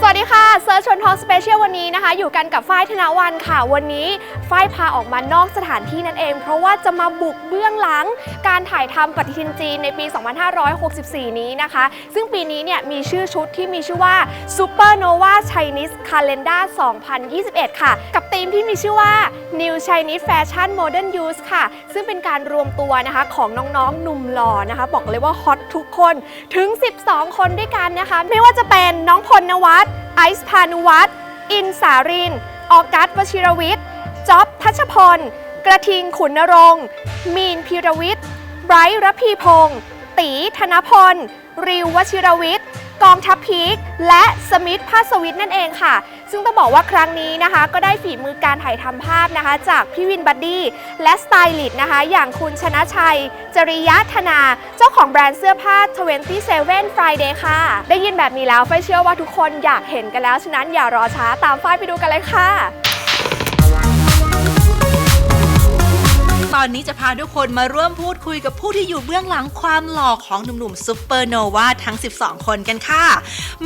สวัสดีค่ะเซิร์ชชนทอ l สเปเชียลวันนี้นะคะ อยู่กันกับฝ้ายธนวันค่ะ วันนี้ฝ้ายพาออกมานอกสถานที่นั่นเอง เพราะว่าจะมาบุกเบื้องหลัง การถ่ายทำปฏิทินจีนในปี 2564 นี้นะคะ ซึ่งปีนี้เนี่ยมีชื่อชุดที่มีชื่อว่า Supernova Chinese Calendar 2021 ค่ะ กับธีมที่มีชื่อว่า New Chinese Fashion Modern Youth ค่ะ ซึ่งเป็นการรวมตัวนะคะของน้องๆหนุ่มหล่อนะคะ บอกเลยว่าฮอตทุกคนถึง 12 คนด้วยกันนะคะ ไม่ว่าจะเป็นน้องพลนวัตไอซ์พานุวัตรอินสาริน ออกัสวชิรวิทย์จ๊อบทัชพล กระทิงขุนนรงค์มีนพีรวิทย์ไบรท์รพีพงศ์ตีธนพล ริววชิรวิทย์ กองทัพพีคและสมิธพาสวิทนั่นเองค่ะ ซึ่งต้องบอกว่าครั้งนี้นะคะ ก็ได้ฝีมือการถ่ายทำภาพนะคะ จากพี่วินบัดดี้และสไตลิสต์นะคะ อย่างคุณชนะชัย จริยะธนา เจ้าของแบรนด์เสื้อผ้า 27 Friday ค่ะ ได้ยินแบบนี้แล้วไฟเชื่อว่าทุกคนอยากเห็นกันแล้ว ฉะนั้นอย่ารอช้าตามฝ้ายไปดูกันเลยค่ะ ตอนนี้จะพาทุกคนมาร่วมพูดคุยกับผู้ที่อยู่เบื้องหลังความหล่อของหนุ่มๆซุปเปอร์โนวาทั้ง 12 คนกันค่ะ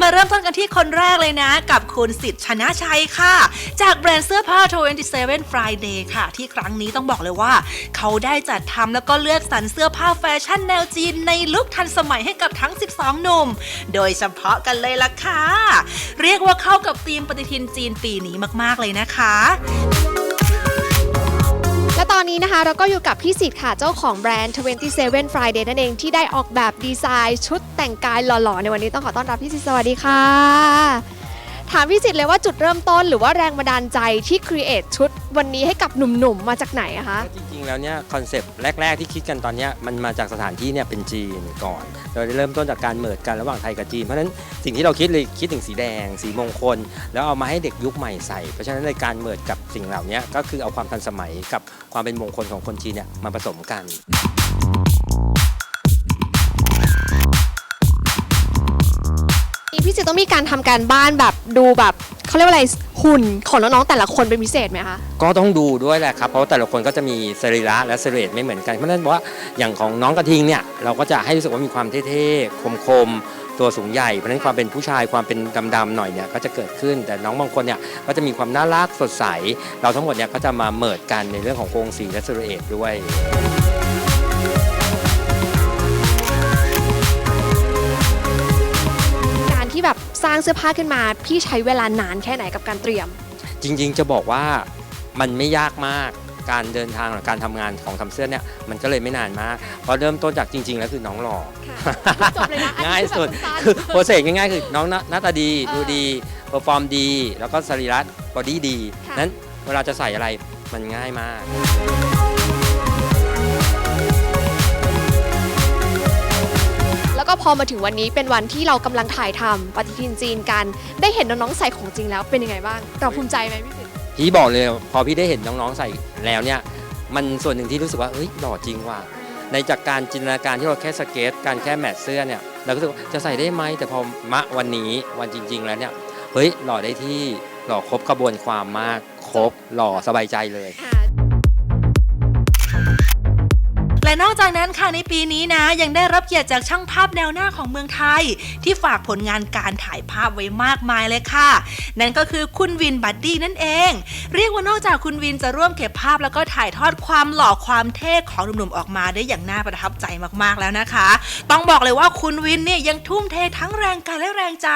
มาเริ่มต้นกันที่คนแรกเลยนะ กับคุณสิทธิ์ชนะชัยค่ะ จากแบรนด์เสื้อผ้า 27 Friday ค่ะ ที่ครั้งนี้ต้องบอกเลยว่า เขาได้จัดทำแล้วก็เลือกสรรเสื้อผ้าแฟชั่นแนวจีนในลุคทันสมัยให้กับทั้ง 12 หนุ่ม โดยเฉพาะกันเลยล่ะค่ะ เรียกว่าเข้ากับธีมปฏิทินจีนปีนี้มากๆเลยนะคะ และตอนนี้นะคะเราก็อยู่กับพี่สิทธิ์ค่ะเจ้าของแบรนด์ 27 Friday นั่นเองที่ได้ออกแบบดีไซน์ชุดแต่งกายหล่อๆ ในวันนี้ต้องขอต้อนรับพี่สิทธิ์สวัสดีค่ะ ถามพี่สิทธิ์เลยว่าจุดเริ่มต้นหรือว่าแรงบันดาลใจที่ครีเอทชุดวันนี้ให้กับหนุ่มๆ มาจากไหนอะคะ จริงๆ แล้วเนี่ยคอนเซปต์แรก ๆ ที่คิดกันตอนเนี้ยมันมาจากสถานที่เนี่ยเป็นจีนก่อนเราได้เริ่มต้นจากการเมิดกันระหว่างไทยกับจีน เพราะฉะนั้นสิ่งที่เราคิดเลยคิดถึงสีแดง สีมงคล แล้วเอามาให้เด็กยุคใหม่ใส่ เพราะฉะนั้นในการเมิดกับสิ่งเหล่านี้ก็คือเอาความทันสมัยกับความเป็นมงคลของคนจีนเนี่ยมาผสมกัน นี่พี่สิต้องมีการทำการบ้านแบบดูแบบเขาเรียกว่าอะไรหุ่นของน้องๆแต่ละคนเป็นพิเศษไหมคะ ก็ต้องดูด้วยแหละครับ เพราะว่าแต่ละคนก็จะมีสรีระและสเรตไม่เหมือนกัน เพราะฉะนั้นว่าอย่างของน้องกระทิงเนี่ยเราก็จะให้รู้สึกว่ามีความเท่ๆคมๆตัวสูงใหญ่ เพราะฉะนั้นความเป็นผู้ชายความเป็นดำๆหน่อยเนี่ยก็จะเกิดขึ้น แต่น้องบางคนเนี่ยก็จะมีความน่ารักสดใส เราทั้งหมดเนี่ยก็จะมาเมิดกันในเรื่องของโครงสีและสเรตด้วย สร้างเสื้อผ้าขึ้นมา พี่ใช้เวลานานแค่ไหนกับการเตรียม จริงๆจะบอกว่ามันไม่ยากมากการเดินทางหรือการทำงานของทำเสื้อเนี่ยมันก็เลยไม่นานมากเพราะเริ่มต้นจากจริง ๆ แล้วคือน้องหล่อจบเลยนะอันนี้ง่ายสุดแบบสั้นๆคือโปรเซสง่ายๆ คือน้องหน้าหน้าตาดีเออดูดีเปอร์ฟอร์มดี แล้วก็สรีระบอดี้ดีค่ะนั้นเวลาจะใส่อะไรมันง่ายมาก ก็พอมาถึงวันนี้เป็นวันที่เรากำลังถ่ายทำปฏิทินจีนกัน ได้เห็นน้องๆใส่ของจริงแล้วเป็นยังไงบ้าง เราภูมิใจไหมพี่สิทธิ์พี่บอกเลยพอพี่ได้เห็นน้องๆใส่แล้วเนี่ย มันส่วนหนึ่งที่รู้สึกว่าเฮ้ยหล่อจริงว่ะในจากการจินตนาการที่เราแค่สเก็ตการแค่แมทเสื้อเนี่ยเราก็รู้สึกว่าจะใส่ได้ไหมแต่พอมะวันนี้วันจริง ๆ แล้วเนี่ยเฮ้ยหล่อได้ที่หล่อครบกระบวนความมากครบหล่อสบายใจเลย และนอกจากนั้นค่ะในปีนี้นะ ยังได้รับเกียรติจากช่างภาพแนวหน้าของเมืองไทย ที่ฝากผลงานการถ่ายภาพไว้มากมายเลยค่ะ นั่นก็คือคุณวินบัดดี้นั่นเอง เรียกว่านอกจากคุณวินจะร่วมเก็บภาพแล้วก็ถ่ายทอดความหล่อความเท่ของหนุ่มๆออกมาได้อย่างน่าประทับใจมากๆแล้วนะคะ ต้องบอกเลยว่าคุณวินเนี่ยยังทุ่มเททั้งแรงกายและแรงใจ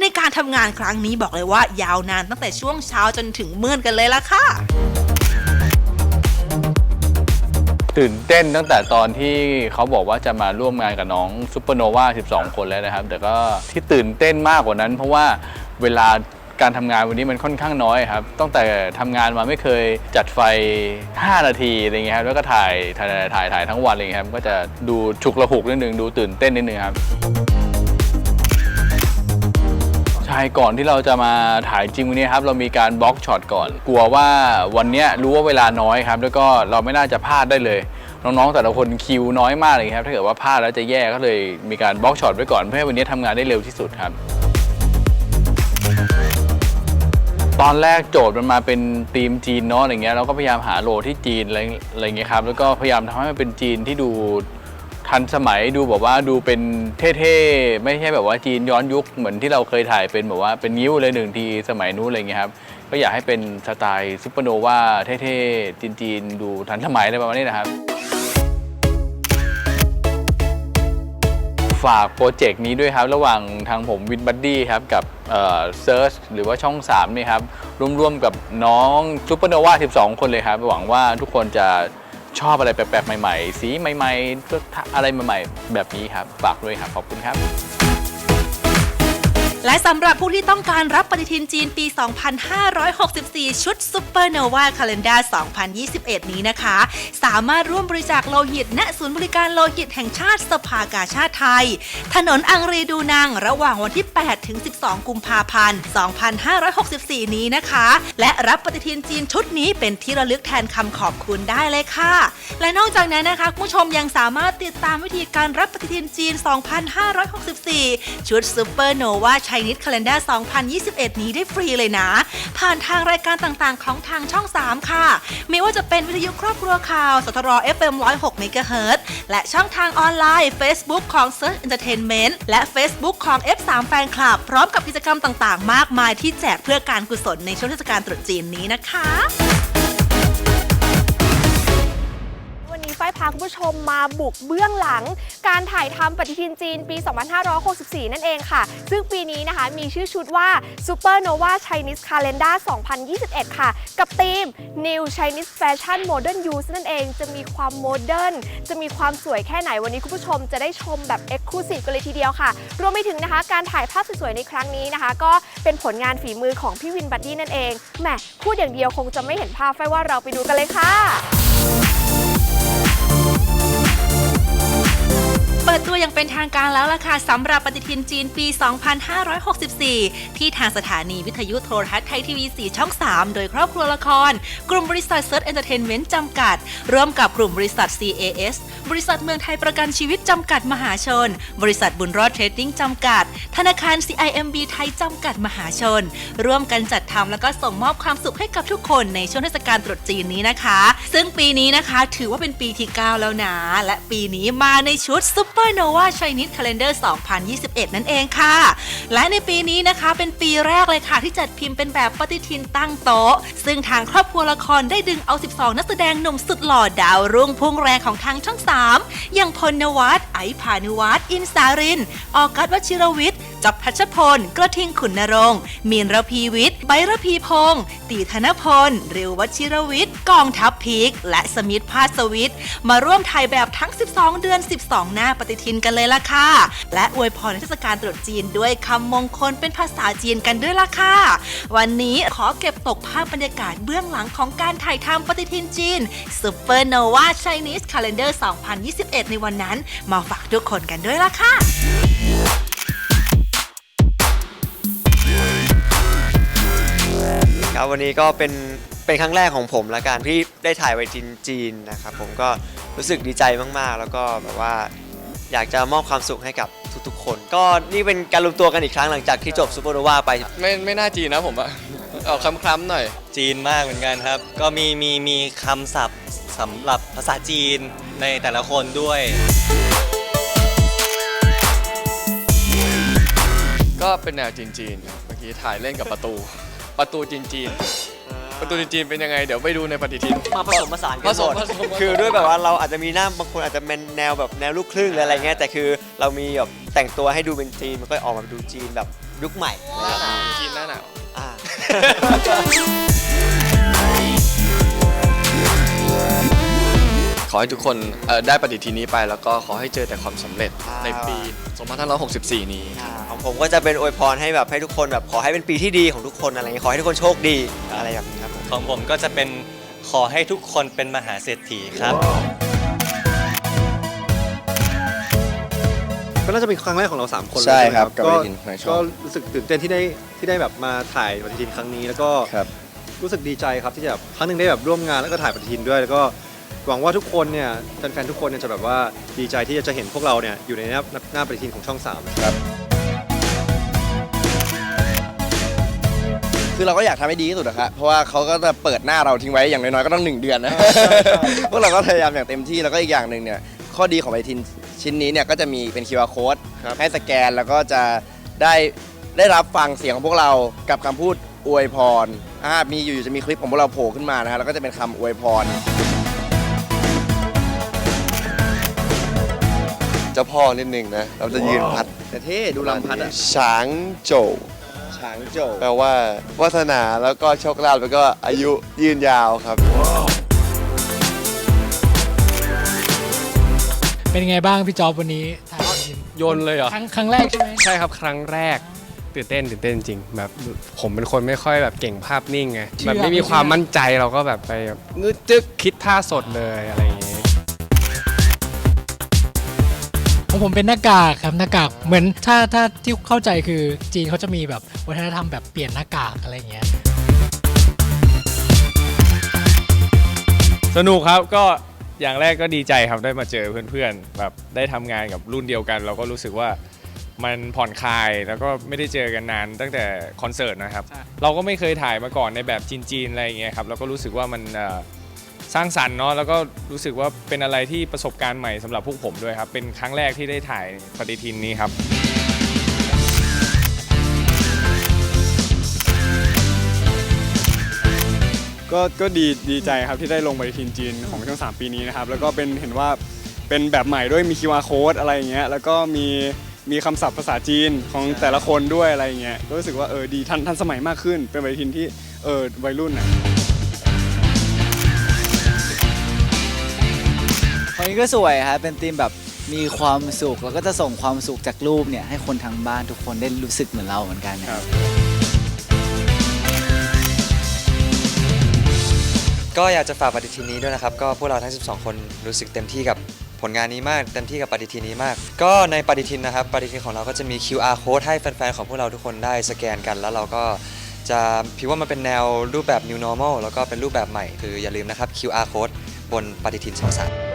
ในการทำงานครั้งนี้บอกเลยว่ายาวนานตั้งแต่ช่วงเช้าจนถึงมืดกันเลยละค่ะ ตื่นเต้นตั้งแต่ตอนที่เขาบอกว่าจะมาร่วมงานกับน้องซูเปอร์โนวา12 คนแล้วนะครับ แต่ก็ที่ตื่นเต้นมากกว่านั้น เพราะว่าเวลาการทำงานวันนี้มันค่อนข้างน้อยครับ ตั้งแต่ทำงานมาไม่เคยจัดไฟ 5 นาทีอะไรเงี้ยครับ แล้วก็ถ่ายถ่ายถ่ายถ่ายทั้งวันเลยครับ ก็จะดูฉุกระหุกนิดนึง ดูตื่นเต้นนิดนึงครับ ใช่ก่อนที่เราจะมาถ่ายจริงวันนี้ครับเรามีการบล็อกช็อตก่อน กลัวว่าวันนี้รู้ว่าเวลาน้อยครับ แล้วก็เราไม่น่าจะพลาดได้เลย น้องๆแต่ละคนคิวน้อยมากเลยครับ ถ้าเกิดว่าพลาดแล้วจะแย่ก็เลยมีการบล็อกช็อตไว้ก่อนเพื่อให้วันนี้ทำงานได้เร็วที่สุดครับ ตอนแรกโจทย์มันมาเป็นธีมจีนเนาะอะไรเงี้ยเราก็พยายามหาโลที่จีนอะไรอะไรเงี้ยครับแล้วก็พยายามทำให้มันเป็นจีนที่ดู ทันสมัยดูแบบว่าดูเป็นเท่ๆ ไม่ใช่แบบว่าจีนย้อนยุคเหมือนที่เราเคยถ่ายเป็นแบบว่าเป็นนิ้วเลยหนึ่งทีสมัยนู้นอะไรเงี้ยครับ ก็อยากให้เป็นสไตล์ซุปเปอร์โนวาเท่ๆ จีนๆ ดูทันสมัยอะไรประมาณนี้นะครับ ฝากโปรเจกต์นี้ด้วยครับ ระหว่างทางผมวินบัดดี้ครับ กับเซิร์ชหรือว่าช่อง 3 นี่ครับร่วมๆกับน้องซูเปอร์โนวา12 คนเลยครับ หวังว่าทุกคนจะ ชอบอะไรแปลกๆใหม่ ๆ สีใหม่ๆอะไรใหม่ ๆ แบบนี้ครับฝากด้วยครับขอบคุณครับ และสำหรับผู้ที่ต้องการรับปฏิทินจีนปี 2564 ชุด Supernova Calendar 2021 นี้นะคะ สามารถร่วมบริจาคโลหิต ณ ศูนย์บริการโลหิตแห่งชาติสภากาชาติไทย ถนนอังรีดูนังระหว่างวันที่ 8 ถึง 12 กุมภาพันธ์ 2564 นี้นะคะ และรับปฏิทินจีนชุดนี้เป็นที่ระลึกแทนคำขอบคุณได้เลยค่ะ และนอกจากนั้นนะคะคุณผู้ชมยังสามารถติดตามวิธีการรับปฏิทินจีน 2564 ชุด Supernova Chinese Calendar 2021 นี้ได้ฟรีเลยนะ ผ่านทางรายการต่างๆ ของทางช่อง 3 ค่ะ ไม่ว่าจะเป็นวิทยุครอบครัวข่าว สทร FM 106 MHz และช่องทางออนไลน์ Facebook ของ Search Entertainment และ Facebook ของ F3 Fan Club พร้อมกับกิจกรรมต่างๆ มากมายที่แจกเพื่อการกุศลในช่วงเทศกาลตรุษจีนนี้นะคะาคุณผู้ชมมาบุกเบื้องหลัง การถ่ายทำปฏิทินจีนปี 2564 นั่นเองค่ะ ซึ่งปีนี้นะคะมีชื่อชุดว่า Supernova Chinese Calendar 2021 ค่ะ กับธีม New Chinese Fashion Modern Use นั่นเอง จะมีความโมเดิร์นจะมีความสวยแค่ไหนวันนี้คุณผู้ชมจะได้ชมแบบ Exclusive กันเลยทีเดียวค่ะ รวมไปถึงนะคะ การถ่ายภาพสวยๆในครั้งนี้นะคะ ก็เป็นผลงานฝีมือของพี่วินบัดดี้นั่นเองแหมพูดอย่างเดียวคงจะไม่เห็นภาพไฟว่าเราไปดูกันเลยค่ะ เปิดตัวอย่างเป็นทางการแล้วล่ะค่ะสำหรับปฏิทินจีนปี 2564 ที่ทางสถานีวิทยุโทรทัศน์ไทยทีวี 4 ช่อง 3 โดยครอบครัวละคร กลุ่มบริษัท Search Entertainment จำกัด ร่วมกับกลุ่มบริษัท CAS บริษัทเมืองไทยประกันชีวิตจำกัดมหาชน บริษัทบุญรอดเทรดดิ้งจำกัด ธนาคาร CIMB ไทยจำกัดมหาชน ร่วมกันจัดทำแล้วก็ส่งมอบความสุขให้กับทุกคนในช่วงเทศกาลตรุษจีนนี้นะคะ ซึ่งปีนี้นะคะถือว่าเป็นปีที่ 9 แล้วนะ และปีนี้มาในชุดซุป Supernova Chinese Calendar 2021 นั่นเองค่ะ และในปีนี้นะคะเป็นปีแรกเลยค่ะที่จัดพิมพ์เป็นแบบปฏิทินตั้งโต๊ะ ซึ่งทางครอบครัวละครได้ดึงเอา 12 นักแสดงหนุ่มสุดหล่อดาวรุ่งพุ่งแรงของทางช่อง 3 อย่างพลนวัตไอพานุวัตอินสาริน ออกัสวชิรวิทย์ จอบทัชพล กระทิงขุนนรงค์มีนระพีวิทย์ไบรพีพงศ์ตีธนพล เรววชิรวิทย์ กองทัพพีก และสมิทธพาสวิทย์ มาร่วมถ่ายแบบทั้ง 12 เดือน 12 หน้าปฏิทินกันเลยล่ะค่ะ และอวยพรในเทศกาลตรุษจีนด้วยคำมงคลเป็นภาษาจีนกันด้วยล่ะค่ะ วันนี้ขอเก็บตกภาพบรรยากาศเบื้องหลังของการถ่ายทำปฏิทินจีน Supernova Chinese Calendar 2021 ในวันนั้น มาฝากทุกคนกันด้วยล่ะค่ะ ครับวันนี้ก็เป็นเป็นครั้งแรกของผมละกันที่ได้ถ่ายไวจีนจีนนะครับผมก็รู้สึกดีใจมากๆ แล้วก็แบบว่าอยากจะมอบความสุขให้กับทุกๆ คน ก็นี่เป็นการรวมตัวกันอีกครั้งหลังจากที่จบซูเปอร์โนวาไป ไม่ไม่น่าจีนนะผมอะ ออกคล้ำๆหน่อย จีนมากเหมือนกันครับ ก็มีมีมีคำศัพท์สำหรับภาษาจีนในแต่ละคนด้วย ก็เป็นแนวจีนๆครับเมื่อกี้ถ่ายเล่นกับประตู ประตูจีนๆประตูจีนๆเป็นยังไง เดี๋ยวไปดูในปฏิทิน มาผสมผสานกัผนสหมมดผสมคือด้วยแบบว่าเราอาจจะมีหน้าบางคนอาจจะเป็นแนวแบบแนวลูกครึ่งหรืออะไรเงี้ยแต่คือเรามีแบบแต่งตัวให้ดูเป็นจีนมันก็ออกมาดูจีนแบบยุคใหม่นะครับจีนหน้าหนาวอ่าข อให้ทุกคนเอ่อได้ปฏิทินนี้ไปแล้วก็ขอให้เจอแต่ความสำเร็จอ่าในปี 2564 นี้อ่าของผมก็จะเป็นอวยพรให้แบบให้ทุกคนแบบขอให้เป็นปีที่ดีของทุกคนอะไรเงี้ยขอให้ทุกคนโชคดีอะไรแบบนี้ครับผม ของผมก็จะเป็นขอให้ทุกคนเป็นมหาเศรษฐีครับ ก็น่าจะเป็นครั้งแรกของเรา 3 คนเลยใช่ครับไหมกับก็ปฏิทินในช่องก็รู้สึกตื่นเต้นที่ได้ที่ได้แบบมาถ่ายปฏิทินครั้งนี้ แล้วก็ครับ รู้สึกดีใจครับที่จะแบบครั้งหนึ่งได้แบบร่วมงานแล้วก็ถ่ายปฏิทินด้วย แล้วก็ หวังว่าทุกคนเนี่ยแฟนๆทุกคนเนี่ยจะแบบว่าดีใจที่จะเห็นพวกเราเนี่ยอยู่ในหน้าหน้าปฏิทินของช่อง3ครับคือเราก็อยากทำให้ดีที่สุดนะครับเพราะว่าเขาก็จะเปิดหน้าเราทิ้งไว้อย่างน้อยๆก็ต้องหนึ่งเดือนนะ พวกเราก็พยายามอย่างเต็มที่แล้วก็อีกอย่างหนึ่งเนี่ยข้อดีของไอทินชชิ้นนี้เนี่ยก็จะมีเป็น QR code ให้สแกนแล้วก็จะได้ได้รับฟังเสียงของพวกเรากับคำพูดอวยพรอ่ามีอยู่ๆจะมีคลิปของพวกเราโผล่ขึ้นมานะฮะแล้วก็จะเป็นคำอวยพร เจ้าพ่อนิดนึงนะ เราจะยืนพัดแต่เท่ดูลำพัดอะฉางโจวฉางโจวแปลว่า วาสนาแล้วก็โชคลาภแล้วก็อายุยืนยาวครับ เป็นไงบ้างพี่จอบวันนี้ถ่ายปฏิทินโยนเลยเหรอ ครั้งครั้งแรกใช่ไหมใช่ครับครั้งแรกตื่นเต้นตื่นเต้นจริงแบบผมเป็นคนไม่ค่อยแบบเก่งภาพนิ่งไงแบบไม่มีความมั่นใจเราก็แบบไปแบบงึดจึกคิดท่าสดเลยอะไร ของผมเป็นหน้ากากครับหน้ากากเหมือนถ้าถ้าที่เข้าใจคือจีนเขาจะมีแบบวัฒนธรรมแบบเปลี่ยนหน้ากากอะไรอย่างเงี้ยสนุกครับก็อย่างแรกก็ดีใจครับได้มาเจอเพื่อนๆแบบได้ทำงานกับรุ่นเดียวกัน เราก็รู้สึกว่ามันผ่อนคลายแล้วก็ไม่ได้เจอกันนานตั้งแต่คอนเสิร์ตนะครับ เราก็ไม่เคยถ่ายมาก่อนในแบบจีนๆอะไรอย่างเงี้ยครับเราก็รู้สึกว่ามันเอ่อ สร้างสรรค์เนาะแล้วก็รู้สึกว่าเป็นอะไรที่ประสบการณ์ใหม่สำหรับพวกผมด้วยครับ เป็นครั้งแรกที่ได้ถ่ายปฏิทินนี้ครับ ก็ก็ดีดีใจครับที่ได้ลงปฏิทินจีนของช่อง3ปีนี้นะครับ แล้วก็เป็นเห็นว่าเป็นแบบใหม่ด้วยมี QR code อะไรอย่างเงี้ยแล้วก็มีมีคำศัพท์ภาษาจีนของแต่ละคนด้วยอะไรอย่างเงี้ยก็รู้สึกว่าเออดีทันทันสมัยมากขึ้น เป็นปฏิทินที่เออวัยรุ่นนะ นนี้ก็สวยครับเป็นธีมแบบมีความสุข แล้วก็จะส่งความสุขจากรูปเนี่ยให้คนทางบ้านทุกคนได้รู้สึกเหมือนเราเหมือนกันนะครับ ก็อยากจะฝากปฏิทินนี้ด้วยนะครับ ก็พวกเราทั้ง 12 คนรู้สึกเต็มที่กับผลงานนี้มาก เต็มที่กับปฏิทินนี้มาก ก็ในปฏิทินนะครับ ปฏิทินของเราก็จะมี QR code ให้แฟนๆ ของพวกเราทุกคนได้สแกนกัน แล้วเราก็จะพิว่ามันเป็นแนวรูปแบบ new normal แล้วก็เป็นรูปแบบใหม่ คืออย่าลืมนะครับ QR code บนปฏิทินช่องสาม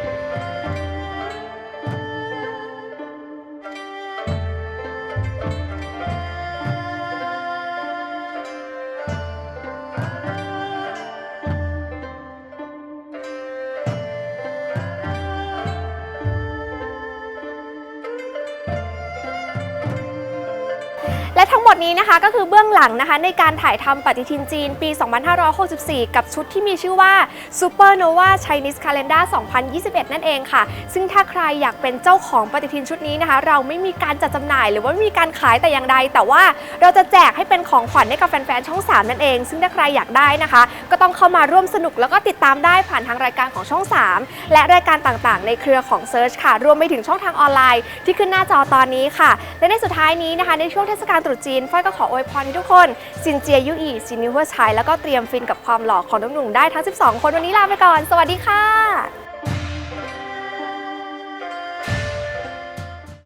และทั้งหมดนี้นะคะก็คือเบื้องหลังนะคะในการถ่ายทำปฏิทินจีนปี 2564 กับชุดที่มีชื่อว่า Supernova Chinese Calendar 2021 นั่นเองค่ะ ซึ่งถ้าใครอยากเป็นเจ้าของปฏิทินชุดนี้นะคะ เราไม่มีการจัดจำหน่ายหรือว่าไม่มีการขายแต่อย่างใด แต่ว่าเราจะแจกให้เป็นของขวัญให้กับแฟนๆ ช่อง 3 นั่นเอง ซึ่งถ้าใครอยากได้นะคะ ก็ต้องเข้ามาร่วมสนุกแล้วก็ติดตามได้ผ่านทางรายการของช่อง 3 และรายการต่างๆ ในเครือของ Search ค่ะ รวมไปถึงช่องทางออนไลน์ ที่ขึ้นหน้าจอตอนนี้ค่ะ และในสุดท้ายนี้นะคะในช่วงเทศกาลตรุษจีนฝ้ายก็ขออวยพรให้ทุกคนซินเจียยุอีซินิวเวอร์ชัยแล้วก็เตรียมฟินกับความหล่อของน้องหนุ่มได้ทั้ง 12 คนวันนี้ลาไปก่อน สวัสดีค่ะ